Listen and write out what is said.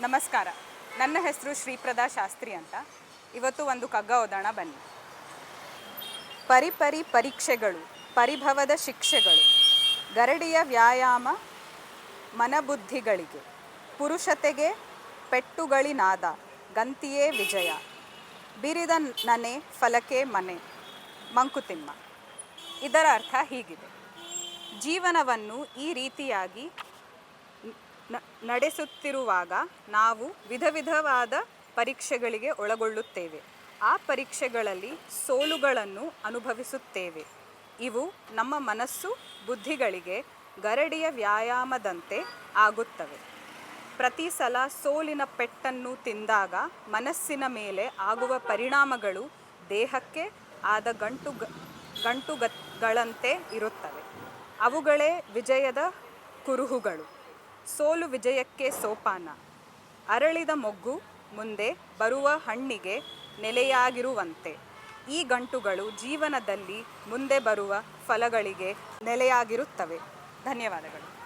ನಮಸ್ಕಾರ. ನನ್ನ ಹೆಸರು ಶ್ರೀಪ್ರದಾ ಶಾಸ್ತ್ರಿ ಅಂತ. ಇವತ್ತು ಒಂದು ಕಗ್ಗ ಓದೋಣ ಬನ್ನಿ. ಪರಿಪರಿ ಪರೀಕ್ಷೆಗಳು, ಪರಿಭವದ ಶಿಕ್ಷೆಗಳು, ಗರಡಿಯ ವ್ಯಾಯಾಮ ಮನಬುದ್ಧಿಗಳಿಗೆ, ಪುರುಷತೆಗೆ ಪೆಟ್ಟುಗಳಿನಾದ ಗಂತಿಯೇ ವಿಜಯ, ಬಿರಿದ ನನೆ ಫಲಕೆ ಮನೆ, ಮಂಕುತಿಮ್ಮ. ಇದರ ಅರ್ಥ ಹೀಗಿದೆ. ಜೀವನವನ್ನು ಈ ರೀತಿಯಾಗಿ ನಡೆಸುತ್ತಿರುವಾಗ ನಾವು ವಿಧ ವಿಧವಾದ ಪರೀಕ್ಷೆಗಳಿಗೆ ಒಳಗೊಳ್ಳುತ್ತೇವೆ. ಆ ಪರೀಕ್ಷೆಗಳಲ್ಲಿ ಸೋಲುಗಳನ್ನು ಅನುಭವಿಸುತ್ತೇವೆ. ಇವು ನಮ್ಮ ಮನಸ್ಸು ಬುದ್ಧಿಗಳಿಗೆ ಗರಡಿಯ ವ್ಯಾಯಾಮದಂತೆ ಆಗುತ್ತವೆ. ಪ್ರತಿ ಸಲ ಸೋಲಿನ ಪೆಟ್ಟನ್ನು ತಿಂದಾಗ ಮನಸ್ಸಿನ ಮೇಲೆ ಆಗುವ ಪರಿಣಾಮಗಳು ದೇಹಕ್ಕೆ ಆದ ಗಂಟು ಗಂಟುಗಳಂತೆ ಇರುತ್ತವೆ. ಅವುಗಳೇ ವಿಜಯದ ಕುರುಹುಗಳು. ಸೋಲು ವಿಜಯಕ್ಕೆ ಸೋಪಾನ. ಅರಳಿದ ಮೊಗ್ಗು ಮುಂದೆ ಬರುವ ಹಣ್ಣಿಗೆ ನೆಲೆಯಾಗಿರುವಂತೆ. ಈ ಗಂಟುಗಳು ಜೀವನದಲ್ಲಿ ಮುಂದೆ ಬರುವ ಫಲಗಳಿಗೆ ನೆಲೆಯಾಗಿರುತ್ತವೆ. ಧನ್ಯವಾದಗಳು.